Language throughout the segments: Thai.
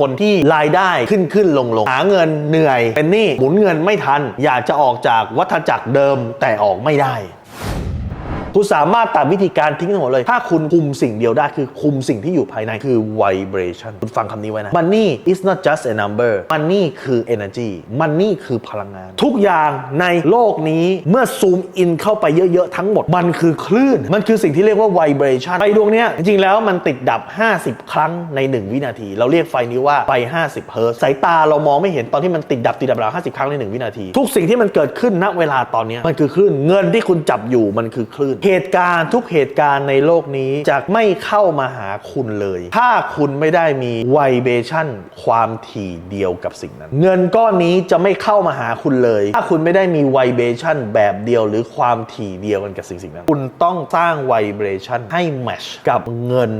คนที่รายได้ขึ้นขึ้นลงลงหาเงินเหนื่อย เป็นหนี้หมุนเงินไม่ทัน อยากจะออกจากวัฏจักรเดิมแต่ออกไม่ได้ คุณสามารถตัดวิธีการทิ้งทั้งหมดเลย ถ้าคุณคุมสิ่งเดียวได้คือคุมสิ่งที่อยู่ภายในคือ vibration คุณฟังคำนี้ไว้นะ money is not just a number money คือ energy money คือพลังงาน ทุกอย่างในโลกนี้เมื่อซูมอินเข้าไปเยอะ ๆ ทั้งหมด มันคือคลื่น มันคือสิ่งที่เรียกว่า vibration ไฟดวงเนี้ยจริงๆแล้วมันติดดับ 50 ครั้งใน 1 วินาที เราเรียกไฟนี้ว่าไฟ 50 เฮิร์ตซ์สายตาเรามองไม่เห็นตอนที่มันติดดับติดดับเรา50 ครั้งใน 1 วินาที ทุกสิ่งที่มันเกิดขึ้นณเวลาตอนนี้มันคือคลื่นเงินที่คุณจับอยู่มันคือคลื่นเหตุการณ์ทุกเหตุการณ์ในโลกนี้จะไม่เข้ามาหาคุณเลย ถ้าคุณไม่ได้มีไวเบชั่นความถี่เดียวกับสิ่งนั้น เงินก้อนนี้จะไม่เข้ามาหาคุณเลย ถ้าคุณไม่ได้มีไวเบชั่นแบบเดียวหรือความถี่เดียวกันกับสิ่งสิ่งนั้น คุณต้องสร้างไวเบชั่นให้แมชกับเงิน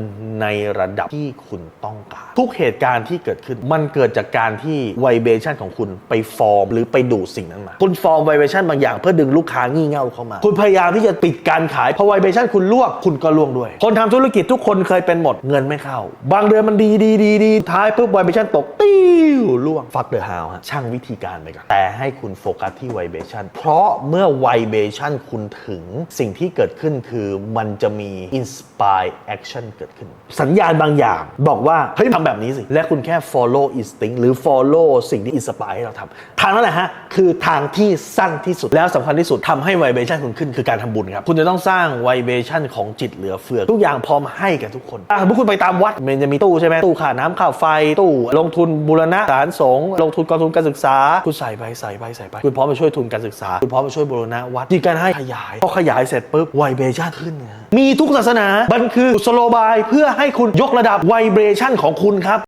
ในระดับที่คุณต้องการ ทุกเหตุการณ์ที่เกิดขึ้นมันเกิดจากการที่ไวเบชั่นของคุณไปฟอร์ม หรือไปดูดสิ่งนั้นมา คุณฟอร์มไวเบชั่นบางอย่างเพื่อดึงลูกค้างี่เง่าเข้ามา คุณพยายามที่จะปิดการขายพอไวเบชั่นคุณลวกคุณก็ล่วงด้วย คนทำธุรกิจทุกคนเคยเป็นหมดเงินไม่เข้า บางเดือนมันดีดีดีดีท้ายปุ๊บไวเบชั่นตกติ้วล่วงฟักเดอะฮาวฮะช่างวิธีการไปก่อนแต่ให้คุณโฟกัสที่ไวเบชั่นเพราะเมื่อไวเบชั่นคุณถึงสิ่งที่เกิดขึ้นคือมันจะมี inspire action เกิดขึ้น สัญญาณบางอย่างบอกว่าเฮ้ยทำแบบนี้สิ และคุณแค่ follow instinct หรือ follow สิ่งที่ inspire ให้เราทำทางนั้นแหละฮะคือทางที่สั้นที่สุดแล้วสำคัญที่สุดทำให้ vibration คุณขึ้นคือการทำบุญครับคุณจะต้องสร้าง vibration ของจิตเหลือเฟือ ทุกอย่างพร้อมให้กับทุกคนอะสมมติคุณไปตามวัดมันจะมีตู้ใช่ไหมตู้ค่าน้ำค่าวไฟตู้ลงทุนบูรณะสานสงลงทุนกองทุนการศึกษา คุณใส่ไปใส่ไปใส่ไป คุณพร้อมไปช่วยทุนการศึกษา คุณพร้อมไปช่วยบูรณะวัดที่การให้ขยายพอขยายเสร็จปุ๊บ vibration ขึ้นนะมีทุกศาสนามันคือกุศโลบายเพื่อให้คุณยกระดับ vibration ของคุณครับ